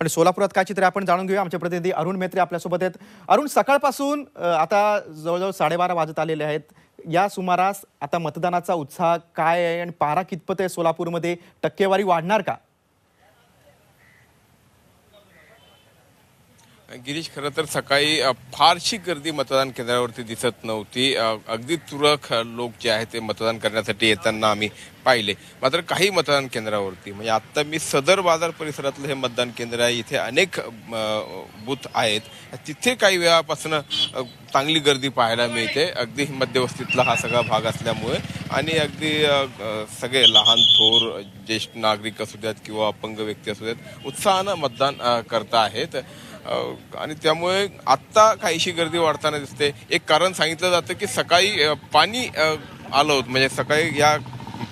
आणि सोलापुरात काय चित्र आपण जाणून घेऊया. आमचे प्रतिनिधी अरुण मेत्रे आपल्यासोबत आहेत. अरुण सकाळपासून आता जवळजवळ साडेबारा वाजत आलेले आहेत. या सुमारास आता मतदानाचा उत्साह काय आहे आणि पारा कितपत आहे सोलापूरमध्ये? टक्केवारी वाढणार का? गिरीश खरं तर सकाळी फारशी गर्दी मतदान केंद्रावरती दिसत नव्हती. अगदी तुरळक लोक जे आहेत ते मतदान करण्यासाठी येताना आम्ही पाहिले. मात्र काही मतदान केंद्रावरती म्हणजे आत्ता मी सदर बाजार परिसरातलं हे मतदान केंद्र आहे इथे अनेक बूथ आहेत. तिथे काही वेळापासून चांगली गर्दी पाहायला मिळते. अगदी मध्यवस्तीतला हा सगळा भाग असल्यामुळे आणि अगदी सगळे लहान थोर ज्येष्ठ नागरिक असू द्यात किंवा अपंग व्यक्ती असू द्यात उत्साहानं मतदान करता आहेत. आणि त्यामुळे आत्ता काहीशी गर्दी वाढताना दिसते. एक कारण सांगितलं जातं की सकाळी पाणी आलं होतं. म्हणजे सकाळी या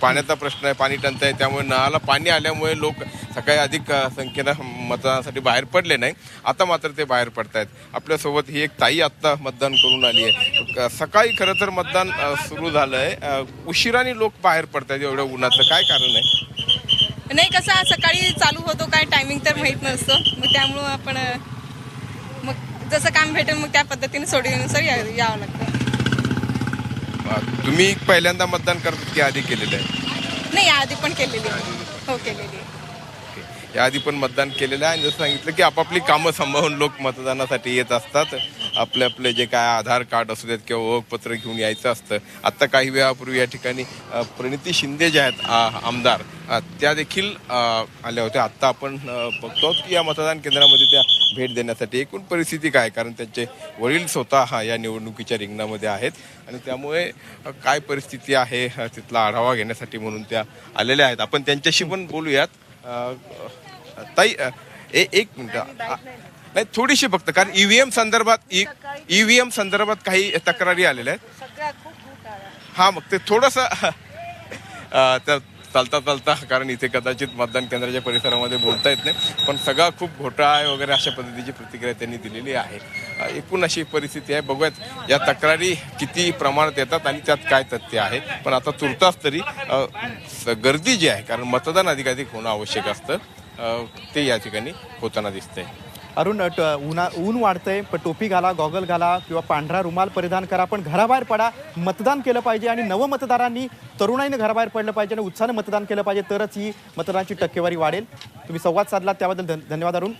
पाण्याचा प्रश्न आहे पाणी टंचाई आहे त्यामुळे नळाला पाणी आल्यामुळे लोक सकाळी अधिक संख्येनं मतदानासाठी बाहेर पडले नाही. आता मात्र ते बाहेर पडतायत. आपल्यासोबत ही एक ताई आत्ता मतदान करून आली आहे. सकाळी खरं तर मतदान सुरू झालं आहे उशिराने लोक बाहेर पडतायत एवढ्या उन्हाचं. काय कारण आहे? नाही कसं सकाळी चालू होतो काय टायमिंग तर माहीत नसतं. मग त्यामुळं आपण मग जसं काम भेटेल मग त्या पद्धतीने सोडीनुसार या यावं लागतं. अ, तुम्ही पहिल्यांदा मतदान करतात की आधी केलेलं आहे? नाही आधी पण केलेली आहे. हो केलेली आहे. याआधी पण मतदान केलेलं आहे. आणि जसं सांगितलं की आपापली कामं सांभाळून लोक मतदानासाठी येत असतात. आपले आपले जे काय आधार कार्ड असू देत किंवा ओळखपत्र घेऊन यायचं असतं. आत्ता काही वेळापूर्वी या ठिकाणी अ, प्रणिती शिंदे ज्या आहेत आ, आमदार अ, त्या देखील अ, आल्या होत्या. आत्ता आपण अ, बघतो की या मतदान केंद्रामध्ये त्या भेट देण्यासाठी एकूण परिस्थिती काय? कारण त्यांचे वडील स्वतः हा या निवडणुकीच्या रिंगणामध्ये आहेत आणि त्यामुळे काय परिस्थिती आहे तिथला आढावा घेण्यासाठी म्हणून त्या आलेल्या आहेत. आपण त्यांच्याशी पण बोलूयात. ताई ए- एक मिनिट. नाही थोडीशी फक्त कारण ईव्हीएम संदर्भात ईव्हीएम संदर्भात काही तक्रारी आलेल्या आहेत. हा मग ते थोडस चालता चालता कारण इथे कदाचित मतदान केंद्राच्या परिसरामध्ये बोलता येत नाही. पण सगळा खूप घोटाळा आहे वगैरे अशा पद्धतीची प्रतिक्रिया त्यांनी दिलेली आहे. एकूण अशी परिस्थिती आहे. बघूयात या तक्रारी किती प्रमाणात येतात आणि त्यात काय तथ्य आहे? पण आता तुर्तास तरी स- गर्दी जी आहे कारण मतदान अधिकाधिक होणं आवश्यक असतं. ते या ठिकाणी होताना दिसतंय. अरुण ट- उन्हा ऊन वाढतंय पण टोपी घाला गॉगल घाला किंवा पांढरा रुमाल परिधान करा पण घराबाहेर पडा. मतदान केलं पाहिजे आणि नवमतदारांनी मतदारांनी घराबाहेर पडलं पाहिजे आणि उत्साहानं मतदान केलं पाहिजे तरच ही मतदानाची टक्केवारी वाढेल. तुम्ही संवाद साधलात त्याबद्दल धन- धन्यवाद अरुण.